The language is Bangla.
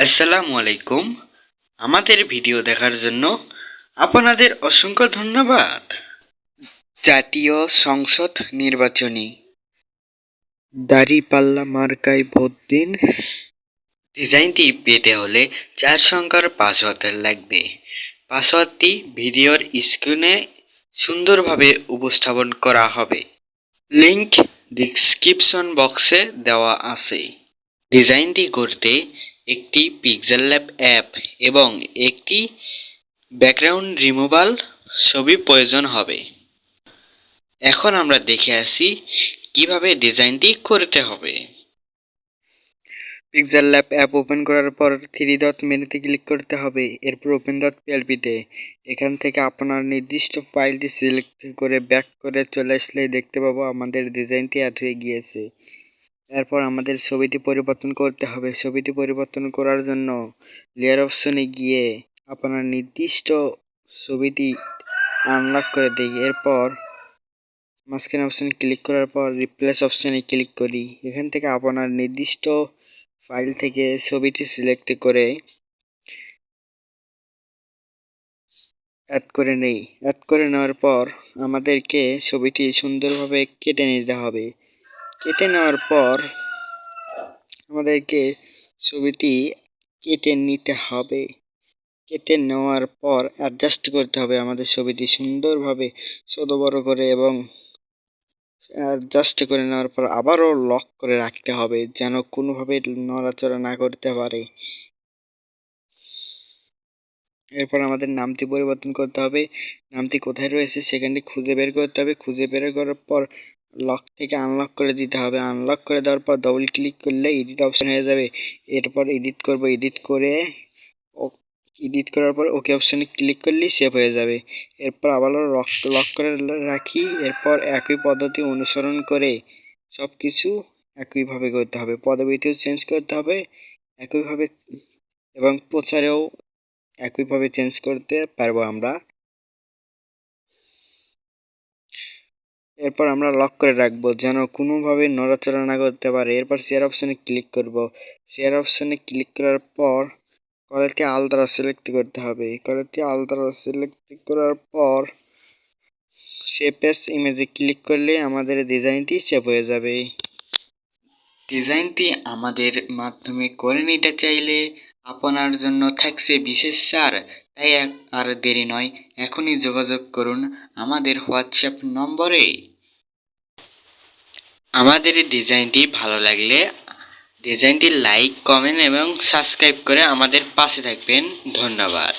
আসসালামু আলাইকুম। আমাদের ভিডিও দেখার জন্য আপনাদের অসংখ্য ধন্যবাদ। জাতীয় সংসদ নির্বাচনী। দাড়িপাল্লা মার্কায় ভোট দিন। ডিজাইনটি পেতে হলে চার সংখ্যার পাসওয়ার্ড লাগবে। পাসওয়ার্ডটি ভিডিওর স্ক্রিনে সুন্দরভাবে উপস্থাপন করা হবে। লিংক ডিসক্রিপশন বক্সে দেওয়া আছে। ডিজাইনটি করতে একটি পিক্সেল ল্যাব অ্যাপ এবং একটি ব্যাকগ্রাউন্ড রিমুভাল ছবি প্রয়োজন হবে। এখন আমরা দেখে আসি কীভাবে ডিজাইনটি করতে হবে। পিক্সেল ল্যাব অ্যাপ ওপেন করার পর থ্রি ডট মেনুতে ক্লিক করতে হবে। এরপর ওপেন ডট পিএলপিতে এখান থেকে আপনার নির্দিষ্ট ফাইলটি সিলেক্ট করে ব্যাক করে চলে আসলে দেখতে পাবো আমাদের ডিজাইনটি অ্যাড হয়ে গিয়েছে। এরপর আমাদের ছবিটি পরিবর্তন করতে হবে। ছবিটি পরিবর্তন করার জন্য লেয়ার অপশনে গিয়ে আপনার নির্দিষ্ট ছবিটি আনলক করে দিই। এরপর মাঝখানে অপশানে ক্লিক করার পর রিপ্লেস অপশানে ক্লিক করি। এখান থেকে আপনার নির্দিষ্ট ফাইল থেকে ছবিটি সিলেক্ট করে অ্যাড করে নেই। অ্যাড করে নেওয়ার পর আমাদেরকে ছবিটি সুন্দরভাবে কেটে নিতে হবে। কেটে নেওয়ার পর আমাদেরকে ছবিটি কেটে নিতে হবে। কেটে নেওয়ার পর অ্যাডজাস্ট করতে হবে আমাদের ছবিটি সুন্দরভাবে ছোটো বড় করে এবং অ্যাডজাস্ট করে নেওয়ার পর আবারও লক করে রাখতে হবে যেন কোনোভাবে নড়াচড়া না করতে পারে। এরপর আমাদের নামটি পরিবর্তন করতে হবে। নামটি কোথায় রয়েছে সেখানটি খুঁজে বের করতে হবে। খুঁজে বের করার পর লক থেকে আনলক করে দিতে হবে। আনলক করে দেওয়ার পর ডবল ক্লিক করলে এডিট অপশন হয়ে যাবে। এরপর এডিট করব এডিট করে এডিট করার পর ওকে অপশানে ক্লিক করলেই সেভ হয়ে যাবে। এরপর আবার লক লক করে রাখি। এরপর একই পদ্ধতি অনুসরণ করে সব কিছু একইভাবে করতে হবে। পদবিটিও চেঞ্জ করতে হবে, একইভাবে এবং প্রচারেও একইভাবে চেঞ্জ করতে পারব আমরা। এরপর আমরা লক করে রাখব, যেন কোনোভাবে নড়াচড়া না করতে পারে। এরপর শেয়ার অপশানে ক্লিক করব। শেয়ার অপশানে ক্লিক করার পর কোয়ালিটি আলট্রা সিলেক্ট করতে হবে। কোয়ালিটি আলট্রা সিলেক্ট করার পর শেপেস ইমেজে ক্লিক করলে আমাদের ডিজাইনটি সেভ হয়ে যাবে। ডিজাইনটি আমাদের মাধ্যমে করে নিতে চাইলে আপনার জন্য থাকছে বিশেষ ছাড় তাই আর দেরি নয়। এখনই যোগাযোগ করুন আমাদের হোয়াটসঅ্যাপ নম্বরে। আমাদের এই ডিজাইনটি ভালো লাগলে ডিজাইনটি লাইক, কমেন্ট এবং সাবস্ক্রাইব করে আমাদের পাশে থাকবেন। ধন্যবাদ।